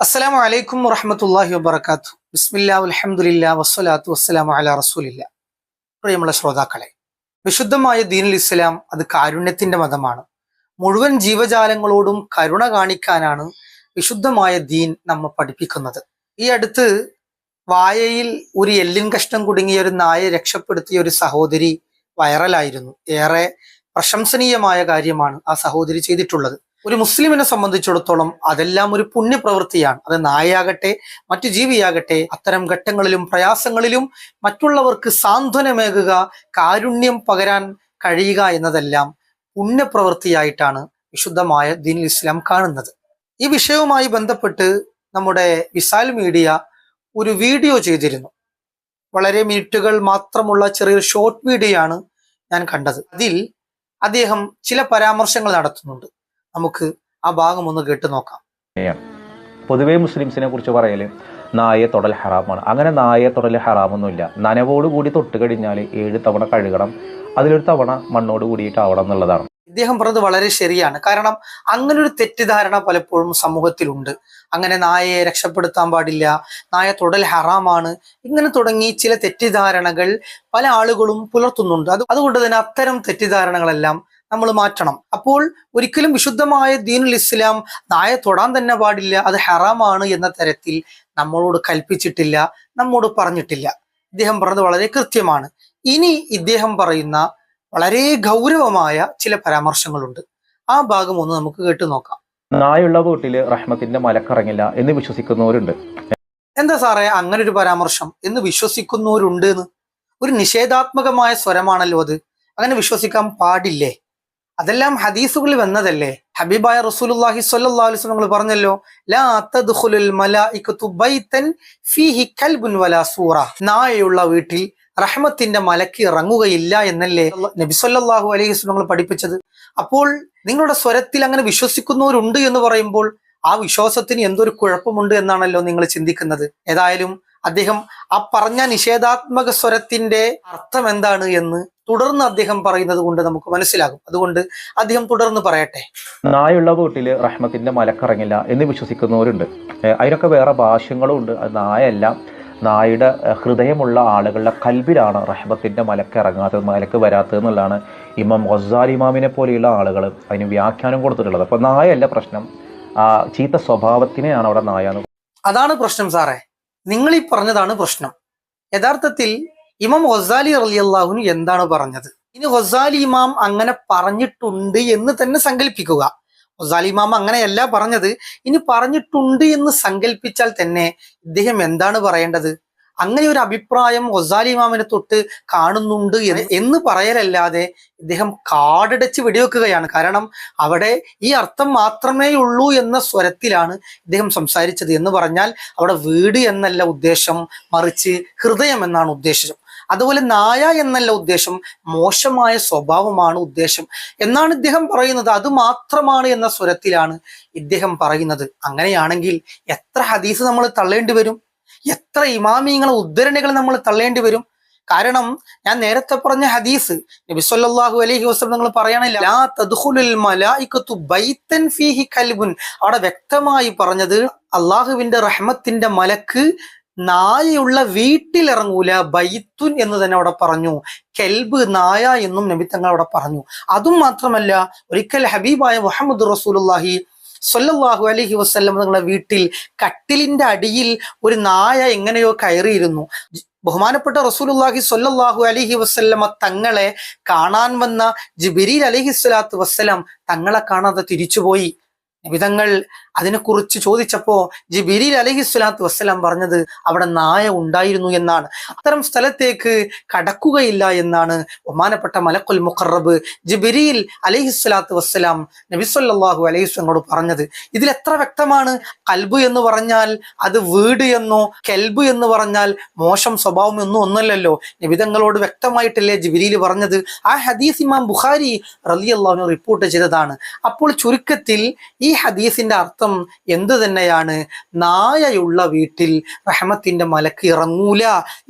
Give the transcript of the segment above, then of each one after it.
അസ്സലാമു അലൈക്കും വറഹമത്തല്ലാഹി വബർക്കാത്തു ബിസ്മില്ലാ അലഹമുല്ല വസ്സലാത്തു വസ്സലാമു അല റസൂലില്ല പ്രിയമുള്ള ശ്രോതാക്കളെ വിശുദ്ധമായ ദീനുൽ ഇസ്ലാം അത് കാരുണ്യത്തിന്റെ മതമാണ്. മുഴുവൻ ജീവജാലങ്ങളോടും കരുണ കാണിക്കാനാണ് വിശുദ്ധമായ ദീൻ നമ്മെ പഠിപ്പിക്കുന്നത്. ഈ അടുത്ത് വായയിൽ ഒരു എല്ലിൻ കഷ്ണം കുടുങ്ങിയ ഒരു നായെ രക്ഷപ്പെടുത്തിയ ഒരു സഹോദരി വൈറലായിരുന്നു. ഏറെ പ്രശംസനീയമായ കാര്യമാണ് ആ സഹോദരി ചെയ്തിട്ടുള്ളത്. ഒരു മുസ്ലിമിനെ സംബന്ധിച്ചിടത്തോളം അതെല്ലാം ഒരു പുണ്യപ്രവൃത്തിയാണ്. അത് നായയാകട്ടെ മറ്റു ജീവിയാകട്ടെ അത്തരം ഘട്ടങ്ങളിലും പ്രയാസങ്ങളിലും മറ്റുള്ളവർക്ക് സാന്ത്വനമേകുക കാരുണ്യം പകരാൻ കഴിയുക എന്നതെല്ലാം പുണ്യപ്രവൃത്തിയായിട്ടാണ് വിശുദ്ധമായ ദീൻ ഇസ്ലാം കാണുന്നത്. ഈ വിഷയവുമായി ബന്ധപ്പെട്ട് നമ്മുടെ വിസാൽ മീഡിയ ഒരു വീഡിയോ ചെയ്തിരുന്നു. വളരെ മിനിറ്റുകൾ മാത്രമുള്ള ചെറിയൊരു ഷോർട്ട് വീഡിയോ ആണ് ഞാൻ കണ്ടത്. അതിൽ അദ്ദേഹം ചില പരാമർശങ്ങൾ നടത്തുന്നുണ്ട്. നമുക്ക് ആ ഭാഗം ഒന്ന് കേട്ട് നോക്കാം. പൊതുവെ മുസ്ലിംസിനെ കുറിച്ച് പറയൽ നായെ തൊടൽ ഹറാമാണ്. അങ്ങനെ നായെ തൊടൽ ഹറാമൊന്നുമില്ല. നനവോട് കൂടി തൊട്ട് കഴിഞ്ഞാൽ ഏഴ് തവണ കഴുകണം. അതിലൊരു തവണ മണ്ണോട് കൂടിയിട്ടാവണം എന്നുള്ളതാണ്. ഇദ്ദേഹം പറഞ്ഞത് വളരെ ശരിയാണ്. കാരണം അങ്ങനെ ഒരു തെറ്റിദ്ധാരണ പലപ്പോഴും സമൂഹത്തിലുണ്ട്. അങ്ങനെ നായയെ രക്ഷപ്പെടുത്താൻ പാടില്ല നായ തൊടൽ ഹറാമാണ് ഇങ്ങനെ തുടങ്ങി ചില തെറ്റിദ്ധാരണകൾ പല ആളുകളും പുലർത്തുന്നുണ്ട്. അത് അതുകൊണ്ട് തന്നെ അത്തരം തെറ്റിദ്ധാരണകളെല്ലാം നമ്മൾ മാറ്റണം. അപ്പോൾ ഒരിക്കലും വിശുദ്ധമായ ദീനുൽ ഇസ്ലാം നായ തൊടാൻ തന്നെ പാടില്ല. അത് ഹറാമാണ് എന്ന തരത്തിൽ നമ്മളോട് കൽപ്പിച്ചിട്ടില്ല നമ്മോട് പറഞ്ഞിട്ടില്ല. ഇദ്ദേഹം പറഞ്ഞത് വളരെ കൃത്യമാണ്. ഇനി ഇദ്ദേഹം പറയുന്ന വളരെ ഗൗരവമായ ചില പരാമർശങ്ങളുണ്ട്. ആ ഭാഗം ഒന്ന് നമുക്ക് കേട്ടു നോക്കാം. നായുള്ള വീട്ടിൽ റഹ്മത്തിന്റെ മലക്കറങ്ങില്ല എന്ന് വിശ്വസിക്കുന്നവരുണ്ട്. എന്താ സാറേ അങ്ങനെ ഒരു പരാമർശം? എന്ന് വിശ്വസിക്കുന്നവരുണ്ട് എന്ന്? ഒരു നിഷേധാത്മകമായ സ്വരമാണല്ലോ അത്. അങ്ങനെ വിശ്വസിക്കാൻ പാടില്ലേ? അതെല്ലാം ഹദീസുകളിൽ വന്നതല്ലേ? ഹബീബായ റസൂലുള്ളാഹി സ്വല്ലല്ലാഹു അലൈഹി വസല്ലം പറഞ്ഞല്ലോ ലാ ഫീഹി കൽബുൻ വലാ സൂറ. നായയുള്ള വീട്ടിൽ റഹ്മത്തിന്റെ മലക്ക് ഇറങ്ങുകയില്ല എന്നല്ലേ നബി സല്ലല്ലാഹു അലൈഹി വസല്ലം പഠിപ്പിച്ചത്? അപ്പോൾ നിങ്ങളുടെ സ്വരത്തിൽ അങ്ങനെ വിശ്വസിക്കുന്നവരുണ്ട് എന്ന് പറയുമ്പോൾ ആ വിശ്വാസത്തിന് എന്തൊരു കുഴപ്പമുണ്ട് എന്നാണല്ലോ നിങ്ങൾ ചിന്തിക്കുന്നത്? ഏതായാലും അദ്ദേഹം ആ പറഞ്ഞ നിഷേധാത്മക സ്വരത്തിന്റെ അർത്ഥം എന്താണ് എന്ന് തുടർന്ന് അദ്ദേഹം പറയുന്നത് കൊണ്ട് നമുക്ക് മനസ്സിലാകും. അതുകൊണ്ട് അദ്ദേഹം തുടർന്ന് പറയട്ടെ. നായുള്ള വീട്ടിൽ റഹ്മത്തിന്റെ മലക്കറങ്ങില്ല എന്ന് വിശ്വസിക്കുന്നവരുണ്ട്. അതിനൊക്കെ വേറെ ഭാഷ്യങ്ങളും ഉണ്ട്. അത് നായല്ല. നായുടെ ഹൃദയമുള്ള ആളുകളുടെ കൽബിലാണ് റഹ്മത്തിന്റെ മലക്ക് ഇറങ്ങാത്തത് മലക്ക് വരാത്തത് എന്നുള്ളതാണ് ഇമാം ഗസാൽ ഇമാമിനെ പോലെയുള്ള ആളുകൾ അതിന് വ്യാഖ്യാനം കൊടുത്തിട്ടുള്ളത്. അപ്പൊ നായല്ല പ്രശ്നം. ആ ചീത്ത സ്വഭാവത്തിനെയാണ് അവിടെ നായ അതാണ് പ്രശ്നം സാറേ. നിങ്ങൾ ഈ പറഞ്ഞതാണ് പ്രശ്നം. യഥാർത്ഥത്തിൽ ഇമാം ഹൊസാലി റലിയല്ലാഹുനു എന്താണ് പറഞ്ഞത്? ഇനി ഹൊസാലി ഇമാം അങ്ങനെ പറഞ്ഞിട്ടുണ്ട് എന്ന് തന്നെ സങ്കല്പിക്കുക ഹൊസാലി ഇമാം അങ്ങനെയല്ല പറഞ്ഞത്. ഇനി പറഞ്ഞിട്ടുണ്ട് എന്ന് സങ്കല്പിച്ചാൽ തന്നെ ഇദ്ദേഹം എന്താണ് പറയേണ്ടത്? അങ്ങനെ ഒരു അഭിപ്രായം ഹൊസാലി ഇമാമിനെ തൊട്ട് കാണുന്നുണ്ട് എന്ന് പറയലല്ലാതെ ഇദ്ദേഹം കാടടച്ച് വെടിവെക്കുകയാണ്. കാരണം അവിടെ ഈ അർത്ഥം മാത്രമേ ഉള്ളൂ എന്ന സ്വരത്തിലാണ് ഇദ്ദേഹം സംസാരിച്ചത് എന്ന് പറഞ്ഞാൽ അവിടെ വീട് എന്നല്ല ഉദ്ദേശം മറിച്ച് ഹൃദയം എന്നാണ് ഉദ്ദേശം. അതുപോലെ നായ എന്നല്ല ഉദ്ദേശം മോശമായ സ്വഭാവമാണ് ഉദ്ദേശം എന്നാണ് ഇദ്ദേഹം പറയുന്നത്. അത് മാത്രമാണ് എന്ന സ്വരത്തിലാണ് ഇദ്ദേഹം പറയുന്നത്. അങ്ങനെയാണെങ്കിൽ എത്ര ഹദീസ് നമ്മൾ തള്ളേണ്ടി വരും? എത്ര ഇമാമിങ്ങളെ ഉദ്ധരണികൾ നമ്മൾ തള്ളേണ്ടി വരും? കാരണം ഞാൻ നേരത്തെ പറഞ്ഞ ഹദീസ് നബി സല്ലല്ലാഹു അലൈഹി വസല്ലം നിങ്ങൾ പറയണില്ല ലാ തദ്ഖുലുൽ ഫീഹി കൽബുൻ. അവിടെ വ്യക്തമായി പറഞ്ഞത് അള്ളാഹുവിന്റെ റഹ്മത്തിന്റെ മലക്ക് നായയുള്ള വീട്ടിലിറങ്ങൂല ബൈത്തുൻ എന്ന് തന്നെ അവിടെ പറഞ്ഞു. കെൽബ് നായ എന്നും നബി തങ്ങൾ അവിടെ പറഞ്ഞു. അതും മാത്രമല്ല ഒരിക്കൽ ഹബീബായ മുഹമ്മദ് റസൂലുള്ളാഹി സല്ലല്ലാഹു അലൈഹി വസല്ലം നിങ്ങളുടെ വീട്ടിൽ കട്ടിലിന്റെ അടിയിൽ ഒരു നായ എങ്ങനെയോ കയറിയിരുന്നു. ബഹുമാനപ്പെട്ട റസൂലുള്ളാഹി സ്വല്ലല്ലാഹു അലൈഹി വസല്ലമ തങ്ങളെ കാണാൻ വന്ന ജിബിരിൽ അലൈഹി സ്വലാത്തു വസ്സലാം തങ്ങളെ കാണാതെ തിരിച്ചുപോയി. നിബിതങ്ങൾ അതിനെക്കുറിച്ച് ചോദിച്ചപ്പോ ജിബിരിൽ അലഹി സ്വലാത്തു വസ്സലാം പറഞ്ഞത് അവിടെ നായ ഉണ്ടായിരുന്നു എന്നാണ്. അത്തരം സ്ഥലത്തേക്ക് കടക്കുകയില്ല എന്നാണ് ബഹുമാനപ്പെട്ട മലക്കുൽ മുഖറബ് ജിബിരിൽ അലഹി സ്വലാത്തു വസ്സലാം നബിസ്വല്ലാഹു അലൈഹി സ്വലോട് പറഞ്ഞത്. ഇതിൽ എത്ര വ്യക്തമാണ്? കൽബ് എന്ന് പറഞ്ഞാൽ അത് വീട് എന്നോ കെൽബ് എന്ന് പറഞ്ഞാൽ മോശം സ്വഭാവം എന്നോ ഒന്നല്ലല്ലോ നിബിതങ്ങളോട് വ്യക്തമായിട്ടല്ലേ ജിബിരിയിൽ പറഞ്ഞത്? ആ ഹദീസ് ഇമാം ബുഖാരി റലിയല്ലാഹുവിനെ റിപ്പോർട്ട് ചെയ്തതാണ്. അപ്പോൾ ചുരുക്കത്തിൽ ഈ ഹദീസിന്റെ അർത്ഥം എന്തു തന്നെയാണ്? നായയുള്ള വീട്ടിൽ റഹ്മത്തിന്റെ മലക്ക് ഇറങ്ങൂല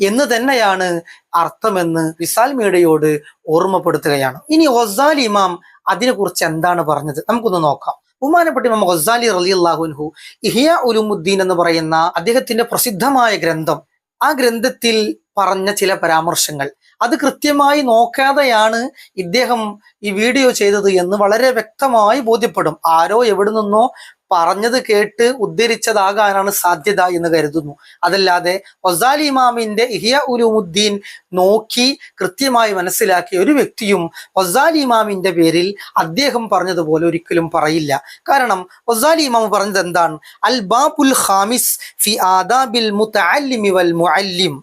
എന്ന് തന്നെയാണ് അർത്ഥമെന്ന് വിസാൽ മീഡിയയോട് ഓർമ്മപ്പെടുത്തുകയാണ്. ഇനി ഒസാൽ ഇമാം അതിനെക്കുറിച്ച് എന്താണ് പറഞ്ഞത്? നമുക്കൊന്ന് നോക്കാം. ബഹുമാനപ്പെട്ട ഇമാം ഗസാലി റലി അള്ളാഹുൻഹു ഇഹിയ ഉലുമുദ്ദീൻ എന്ന് പറയുന്ന അദ്ദേഹത്തിന്റെ പ്രസിദ്ധമായ ഗ്രന്ഥം ആ ഗ്രന്ഥത്തിൽ പറഞ്ഞ ചില പരാമർശങ്ങൾ. അത് കൃത്യമായി നോക്കാതെയാണ് ഇദ്ദേഹം ഈ വീഡിയോ ചെയ്തത് എന്ന് വളരെ വ്യക്തമായി ബോധ്യപ്പെടും. ആരോ എവിടെ നിന്നോ പറഞ്ഞത് കേട്ട് ഉദ്ധരിച്ചതാകാനാണ് സാധ്യത എന്ന് കരുതുന്നു. അതല്ലാതെ ഒസാലി ഇമാമിന്റെ ഇഹിയ ഉലുമുദ്ദീൻ നോക്കി കൃത്യമായി മനസ്സിലാക്കിയ ഒരു വ്യക്തിയും ഒസാലി ഇമാമിന്റെ പേരിൽ അദ്ദേഹം പറഞ്ഞതുപോലെ ഒരിക്കലും പറയില്ല. കാരണം ഒസാലി ഇമാം പറഞ്ഞത് എന്താണ്? അൽ ബാബുൽ ഖാമിസ് ഫി ആദാബിൽ മുതഅല്ലിമി വൽ മുഅല്ലിം.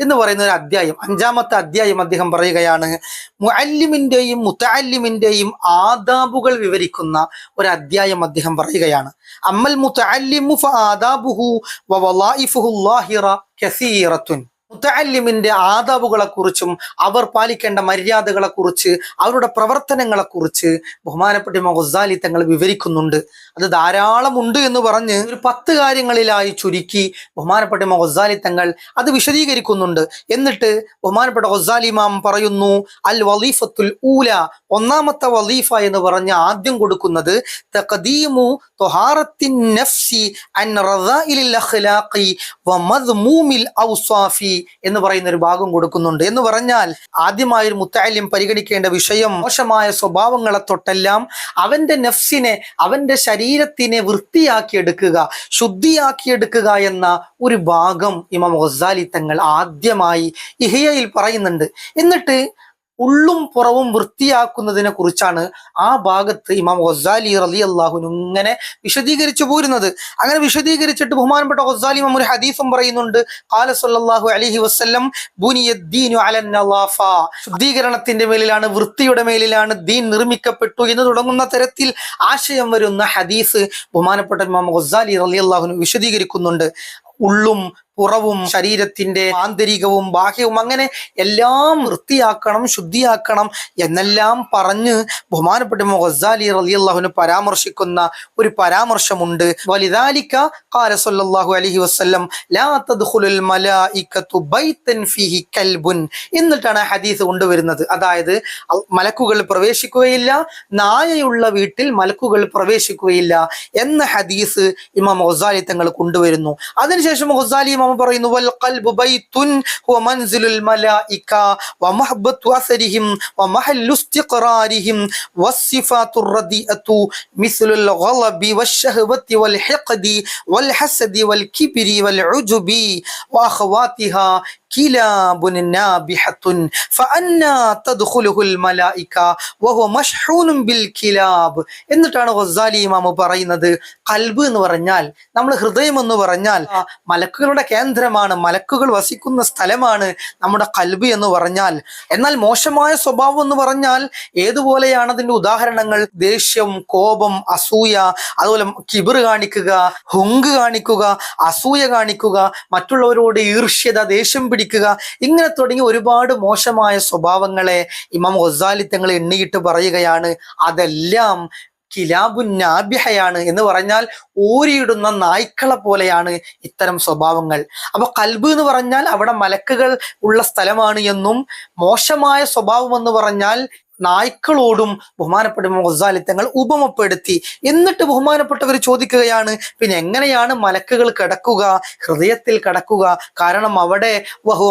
എന്ന് പറയുന്ന ഒരു അധ്യായം അഞ്ചാമത്തെ അധ്യായം അദ്ദേഹം പറയുകയാണ് മുഅല്ലിമിന്റെയും മുത്തഅല്ലിമിന്റെയും ആദാബുകൾ വിവരിക്കുന്ന ഒരു അധ്യായം അദ്ദേഹം പറയുകയാണ്. അമ്മൽ മുത്തല്ലിമു ആദാബുഹു വലായിഫുഹുറ കസീറത്തുൻ. മുത്തഅല്ലിമിന്റെ ആദാബുകളെ കുറിച്ചും അവർ പാലിക്കേണ്ട മര്യാദകളെക്കുറിച്ച് അവരുടെ പ്രവർത്തനങ്ങളെക്കുറിച്ച് ബഹുമാനപ്പെട്ട മൊഹസാലി തങ്ങൾ വിവരിക്കുന്നുണ്ട്. അത് ധാരാളം ഉണ്ട് എന്ന് പറഞ്ഞ് ഒരു പത്ത് കാര്യങ്ങളിലായി ചുരുക്കി ബഹുമാനപ്പെട്ട മൊഹസാലി തങ്ങൾ അത് വിശദീകരിക്കുന്നുണ്ട്. എന്നിട്ട് ബഹുമാനപ്പെട്ട ഗസാലി പറയുന്നു അൽ വലീഫത്തുൽ ഊല ഒന്നാമത്തെ വലീഫ എന്ന് പറഞ്ഞ ആദ്യം കൊടുക്കുന്നത് തഖദീമു നഫ്സി അൻ അഖ്ലാഖി മദ്മൂമിൽ ഔസാഫി എന്ന് പറയുന്ന ഒരു ഭാഗം കൊടുക്കുന്നുണ്ട്. എന്ന് പറഞ്ഞാൽ ആദ്യമായി ഒരു പരിഗണിക്കേണ്ട വിഷയം മോശമായ സ്വഭാവങ്ങളെ തൊട്ടെല്ലാം അവന്റെ നഫ്സിനെ അവന്റെ ശരീരത്തിനെ വൃത്തിയാക്കിയെടുക്കുക ശുദ്ധിയാക്കിയെടുക്കുക എന്ന ഒരു ഭാഗം ഇമാം ഗസാലി തങ്ങൾ ആദ്യമായി ഇഹയയിൽ പറയുന്നുണ്ട്. എന്നിട്ട് ഉള്ളും പുറവും വൃത്തിയാക്കുന്നതിനെ കുറിച്ചാണ് ആ ഭാഗത്ത് ഇമാം ഗസാലി റലി അള്ളാഹുൻ ഇങ്ങനെ വിശദീകരിച്ചു പോരുന്നത്. അങ്ങനെ വിശദീകരിച്ചിട്ട് ബഹുമാനപ്പെട്ട ഗസാലി ഇമാം ഒരു ഹദീസും പറയുന്നുണ്ട്. അലൈഹി അലൻ ശുദ്ധീകരണത്തിന്റെ മേലിലാണ് വൃത്തിയുടെ മേലിലാണ് ദീൻ നിർമ്മിക്കപ്പെട്ടു എന്ന് തുടങ്ങുന്ന തരത്തിൽ ആശയം വരുന്ന ഹദീസ് ബഹുമാനപ്പെട്ട ഇമാം ഗസാലി റലി അള്ളാഹുൻ വിശദീകരിക്കുന്നുണ്ട്. ഉള്ളും പുറവും ശരീരത്തിന്റെ ആന്തരികവും ബാഹ്യവും അങ്ങനെ എല്ലാം വൃത്തിയാക്കണം ശുദ്ധിയാക്കണം എന്നെല്ലാം പറഞ്ഞ് ബഹുമാനപ്പെട്ട മുഹസാലി റലിയല്ലാഹുവിന് പരാമർശിക്കുന്ന ഒരു പരാമർശമുണ്ട്. വലിദാലിക ഖാല സല്ലല്ലാഹു അലൈഹി വസല്ലം ലാ തദ്ഖുലുൽ മലായികതു ബൈതൻ ഫീഹി കൽബുൻ എന്നിട്ടാണ് ഹദീസ് കൊണ്ടുവരുന്നത്. അതായത് മലക്കുകൾ പ്രവേശിക്കുകയില്ല നായയുള്ള വീട്ടിൽ മലക്കുകൾ പ്രവേശിക്കുകയില്ല എന്ന ഹദീസ് ഇമാം ഗസാലി തങ്ങൾ കൊണ്ടുവരുന്നു. അതിനുശേഷം ഗസാലി ഇമാം അള്ളാഹു പറയുന്നു വൽ ഖൽബു ബൈത്തുൻ ഹുവ മൻസിലുൽ മലായിക വ മഹബത്തു അസരിഹിം വ മഹല്ലു ഇസ്തിഖറാരിഹിം വസ്സിഫാതു റദിഅതു മിസ്ലുൽ ഗളബി വശഹവതി വൽ ഹിഖദി വൽ ഹസദി വൽ കിബ്രി വൽ ഉജുബി വ അഖവാതിഹ كلاب نابحة فأنا تدخله الملائكة وهو مشحون بالكلاب എന്നിട്ടാണ് ഗസാലി ഇമാം പറയുന്നത് കൽബ് എന്ന് പറഞ്ഞാൽ നമ്മൾ ഹൃദയം എന്ന് പറഞ്ഞാൽ ആ, മലക്കുകളുടെ കേന്ദ്രമാണ് മലക്കുകൾ വസിക്കുന്ന സ്ഥലമാണ് നമ്മുടെ കൽബ് എന്ന് പറഞ്ഞാൽ എന്നാൽ മോശമായ സ്വഭാവം എന്ന് പറഞ്ഞാൽ ഏതുപോലെയാണ് അതിന്റെ ഉദാഹരണങ്ങൾ ദേഷ്യം കോപം അസൂയ അതുപോലെ കിബിർ കാണിക്കുക ഹുങ്ക് കാണിക്കുക അസൂയ കാണിക്കുക മറ്റുള്ളവരോട് ഈർഷ്യത ദേഷ്യം പിടിക്കുക ഇങ്ങനെ തുടങ്ങി ഒരുപാട് മോശമായ സ്വഭാവങ്ങളെ ഇമാം ഗസാലി തങ്ങൾ എണ്ണിയിട്ട് പറയുകയാണ്. അതെല്ലാം കിലാബുന്നാബ്യഹയാണ് എന്ന് പറഞ്ഞാൽ ഊരിയിടുന്ന നായ്ക്കളെ പോലെയാണ് ഇത്തരം സ്വഭാവങ്ങൾ. അപ്പൊ കൽബ് എന്ന് പറഞ്ഞാൽ അവിടെ മലക്കുകൾ ഉള്ള സ്ഥലമാണ് എന്നും മോശമായ സ്വഭാവം എന്ന് പറഞ്ഞാൽ നായ്ക്കളോടും ബഹുമാനപ്പെട്ട മൊസാലിത്തങ്ങൾ ഉപമപ്പെടുത്തി. എന്നിട്ട് ബഹുമാനപ്പെട്ടവർ ചോദിക്കുകയാണ് പിന്നെ എങ്ങനെയാണ് മലക്കുകൾ കിടക്കുക? ഹൃദയത്തിൽ കിടക്കുക? കാരണം അവിടെ വഹു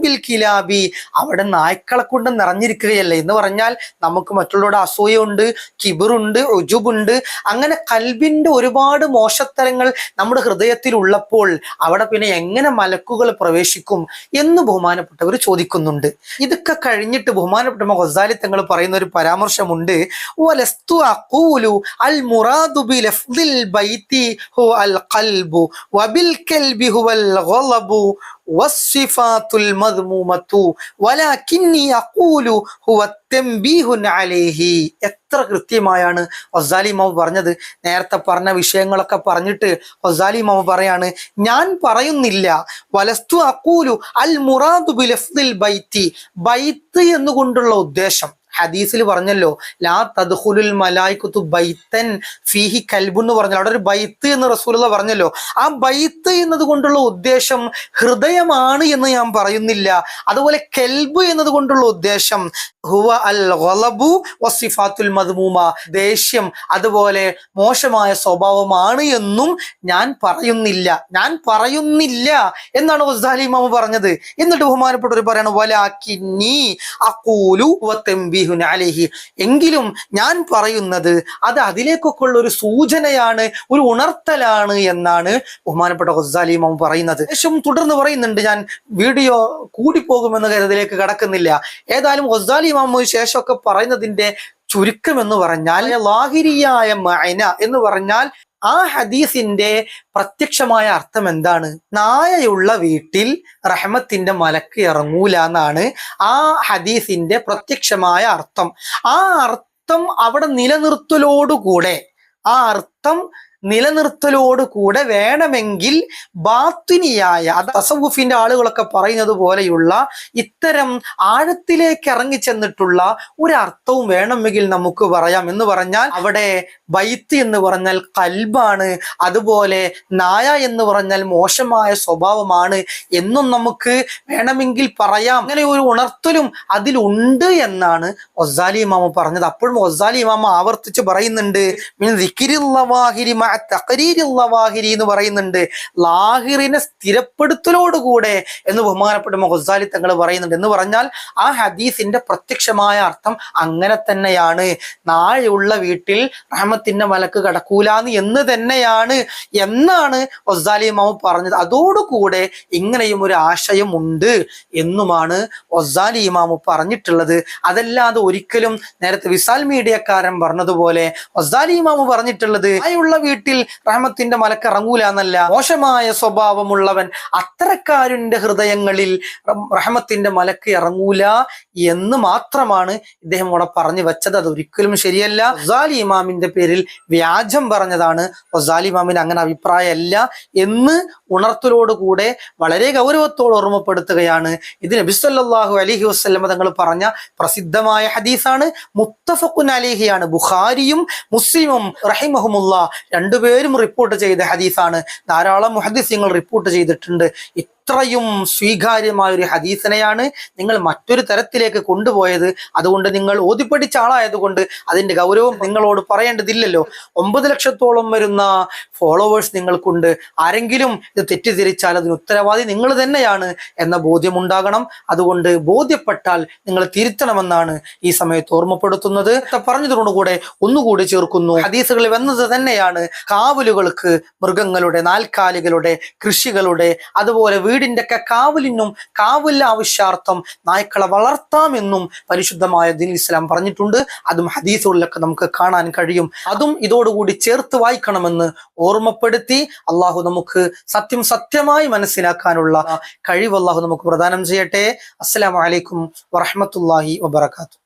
ബിൽ കിലാബി. അവിടെ നായ്ക്കളെ കൊണ്ട് നിറഞ്ഞിരിക്കുകയല്ലേ? എന്ന് പറഞ്ഞാൽ നമുക്ക് മറ്റുള്ളവരുടെ അസൂയുണ്ട് കിബിറുണ്ട് റുജുബുണ്ട് അങ്ങനെ കൽബിന്റെ ഒരുപാട് മോശത്തരങ്ങൾ നമ്മുടെ ഹൃദയത്തിൽ ഉള്ളപ്പോൾ അവിടെ പിന്നെ എങ്ങനെ മലക്കുകൾ പ്രവേശിക്കും എന്ന് ബഹുമാനപ്പെട്ടവർ ചോദിക്കുന്നുണ്ട്. ഇതൊക്കെ കഴിഞ്ഞിട്ട് ബഹുമാനപ്പെട്ട ഗസാലി തങ്ങൾ പറയുന്ന ഒരു പരാമർശമുണ്ട്. അൽ മുറാദു ഖൽബു വബിൽ കൽബി ഹുവൽ والصفات المذمومة ولكني أقول هو التنبيه عليه എത്ര കൃത്യമായാണ് ഒസാലി മാവ് പറഞ്ഞത് നേരത്തെ പറഞ്ഞ വിഷയങ്ങളൊക്കെ പറഞ്ഞിട്ട് ഒസാലി മാവ് പറയാണ് ഞാൻ പറയുന്നില്ല വലസ്തു അക്കൂലു അൽ മുറാദു ബിലഫ്ദിൽ ബൈത്തി ബൈത്ത് എന്നുകൊണ്ടുള്ള ഉദ്ദേശം ഹദീസിൽ പറഞ്ഞല്ലോ ലാ തദ്ഖുലുൽ മലായിക്കുത്തു ബൈത്തൻ ഫീഹി കൽബു എന്ന് പറഞ്ഞല്ലോ അവിടെ ഒരു ബൈത്ത് എന്ന് റസൂലുള്ള പറഞ്ഞല്ലോ. ആ ബൈത്ത് എന്നത് കൊണ്ടുള്ള ഉദ്ദേശം ഹൃദയമാണ് എന്ന് ഞാൻ പറയുന്നില്ല. അതുപോലെ കെൽബ് എന്നത് കൊണ്ടുള്ള ഉദ്ദേശം ഹുവ അൽ വസിഫാത്തുൽ മദ്മൂമ. ദേഷ്യം അതുപോലെ മോശമായ സ്വഭാവമാണ് എന്നും ഞാൻ പറയുന്നില്ല. ഞാൻ പറയുന്നില്ല എന്നാണ് ഗസാലി ഇമാമ പറഞ്ഞത്. എന്നിട്ട് ബഹുമാനപ്പെട്ടവർ പറയണം വലാക്കി നീ അക്കൂലു അഖൂലു വതംബീഹുൻ അലൈഹി എങ്കിലും ഞാൻ പറയുന്നത് അത് അതിലേക്കൊക്കെ ഉള്ള ഒരു സൂചനയാണ് ഒരു ഉണർത്തലാണ് എന്നാണ് ബഹുമാനപ്പെട്ട ഹൊസാലി ഇമാം പറയുന്നത്. ശേഷം തുടർന്ന് പറയുന്നുണ്ട് ഞാൻ വീഡിയോ കൂടിപ്പോകുമെന്ന കരുതിലേക്ക് കടക്കുന്നില്ല. ഏതായാലും ഹൊസാലി ഇമാം ശേഷമൊക്കെ പറയുന്നതിന്റെ ചുരുക്കം എന്ന് പറഞ്ഞാൽ ലാഹിരിയായ മഅന എന്ന് പറഞ്ഞാൽ ആ ഹദീസിന്റെ പ്രത്യക്ഷമായ അർത്ഥം എന്താണ്? നായയുള്ള വീട്ടിൽ റഹ്മത്തിന്റെ മലക്ക് ഇറങ്ങൂല എന്നാണ് ആ ഹദീസിന്റെ പ്രത്യക്ഷമായ അർത്ഥം. ആ അർത്ഥം അവിടെ നിലനിർത്തലോടുകൂടെ ആ അർത്ഥം നിലനിർത്തലോടുകൂടെ വേണമെങ്കിൽ ബാത്തിനിയായ അത് തസവുഫിന്റെ ആളുകളൊക്കെ പറയുന്നത് പോലെയുള്ള ഇത്തരം ആഴത്തിലേക്ക് ഇറങ്ങി ചെന്നിട്ടുള്ള ഒരു അർത്ഥവും വേണമെങ്കിൽ നമുക്ക് പറയാം എന്ന് പറഞ്ഞാൽ അവിടെ ബൈത്ത് എന്ന് പറഞ്ഞാൽ കൽബാണ് അതുപോലെ നായ എന്ന് പറഞ്ഞാൽ മോശമായ സ്വഭാവമാണ് എന്നും നമുക്ക് വേണമെങ്കിൽ പറയാം. അങ്ങനെ ഒരു ഉണർത്തലും അതിലുണ്ട് എന്നാണ് ഒസാലി ഇമാമ പറഞ്ഞത്. അപ്പോഴും ഒസാലി ഇമാമ ആവർത്തിച്ച് പറയുന്നുണ്ട് മിൻ തഖരീരില്ലവാഹിരി എന്ന് പറയുന്നുണ്ട്. ലാഹിറിനെ സ്ഥിരപ്പെടുത്തലോടുകൂടെ എന്ന് ബഹുമാനപ്പെട്ട മൊഹസാലി തങ്ങൾ പറയുന്നുണ്ട്. എന്ന് പറഞ്ഞാൽ ആ ഹദീസിന്റെ പ്രത്യക്ഷമായ അർത്ഥം അങ്ങനെ തന്നെയാണ്. നാഴെയുള്ള വീട്ടിൽ റഹമത്തിന്റെ മലക്ക് കടക്കൂലാന്ന് എന്ന് തന്നെയാണ് എന്നാണ് ഒസാലി മാവ് പറഞ്ഞത്. അതോടുകൂടെ ഇങ്ങനെയും ഒരു ആശയം ഉണ്ട് എന്നുമാണ് ഒസാലി ഇമാമു പറഞ്ഞിട്ടുള്ളത്. അതല്ലാതെ ഒരിക്കലും നേരത്തെ വിസാൽ മീഡിയക്കാരൻ പറഞ്ഞതുപോലെ ഒസാലി ഇമാമു പറഞ്ഞിട്ടുള്ളത് ആയുള്ള വീട്ടിൽ റഹ്മത്തിന്റെ മലക്ക് ഇറങ്ങൂല എന്നല്ല. മോശമായ സ്വഭാവമുള്ളവൻ അത്തരക്കാരുടെ ഹൃദയങ്ങളിൽ റഹ്മത്തിന്റെ മലക്ക് ഇറങ്ങൂല എന്ന് മാത്രമാണ് ഇദ്ദേഹം അവിടെ പറഞ്ഞു വെച്ചത്. അത് ഒരിക്കലും ശരിയല്ല. ഒസാലി ഇമാമിന്റെ പേരിൽ വ്യാജം പറഞ്ഞതാണ്. ഒസാലി ഇമാമിന് അങ്ങനെ അഭിപ്രായമല്ല എന്ന് ഉണർത്തലോടുകൂടെ വളരെ ഗൗരവത്തോട് ഓർമ്മപ്പെടുത്തുകയാണ്. ഇത് നബിസ്വല്ലാഹു അലഹി വസ്ലമ തങ്ങൾ പറഞ്ഞ പ്രസിദ്ധമായ ഹദീസാണ്. മുത്തഫഖുൻ അലിഹിയാണ്. ബുഖാരിയും മുസ്ലിമും റഹിമഹുമുള്ള രണ്ടുപേരും റിപ്പോർട്ട് ചെയ്ത ഹദീസാണ്. ധാരാളം മുഹദീസ് റിപ്പോർട്ട് ചെയ്തിട്ടുണ്ട്. ഇത്രയും സ്വീകാര്യമായ ഒരു ഹദീസിനെയാണ് നിങ്ങൾ മറ്റൊരു തരത്തിലേക്ക് കൊണ്ടുപോയത്. അതുകൊണ്ട് നിങ്ങൾ ഓതിപ്പടിച്ച ആളായതുകൊണ്ട് അതിന്റെ ഗൗരവം നിങ്ങളോട് പറയേണ്ടതില്ലല്ലോ. ഒമ്പത് ലക്ഷത്തോളം വരുന്ന ഫോളോവേഴ്സ് നിങ്ങൾക്കുണ്ട്. ആരെങ്കിലും ഇത് തെറ്റിദ്ധരിച്ചാൽ അതിന് ഉത്തരവാദി നിങ്ങൾ തന്നെയാണ് എന്ന ബോധ്യമുണ്ടാകണം. അതുകൊണ്ട് ബോധ്യപ്പെട്ടാൽ നിങ്ങൾ തിരുത്തണമെന്നാണ് ഈ സമയത്ത് ഓർമ്മപ്പെടുത്തുന്നത്. പറഞ്ഞതിനോടുകൂടെ ഒന്നുകൂടി ചേർക്കുന്നു. ഹദീസുകളിൽ വന്നത് തന്നെയാണ് കാവലുകൾക്ക് മൃഗങ്ങളുടെ നാൽക്കാലികളുടെ കൃഷികളുടെ അതുപോലെ വീടിന്റെ ഒക്കെ കാവലിനും കാവൽ ആവശ്യാർത്ഥം നായ്ക്കളെ വളർത്താമെന്നും പരിശുദ്ധമായ ദീൻ ഇസ്ലാം പറഞ്ഞിട്ടുണ്ട്. അതും ഹദീസുകളിലൊക്കെ നമുക്ക് കാണാൻ കഴിയും. അതും ഇതോടുകൂടി ചേർത്ത് വായിക്കണമെന്ന് ഓർമ്മപ്പെടുത്തി അള്ളാഹു നമുക്ക് സത്യം സത്യമായി മനസ്സിലാക്കാനുള്ള കഴിവ് അള്ളാഹു നമുക്ക് പ്രദാനം ചെയ്യട്ടെ. അസ്സലാമു അലൈക്കും വറഹ്മത്തുള്ളാഹി വബറകാതുഹു.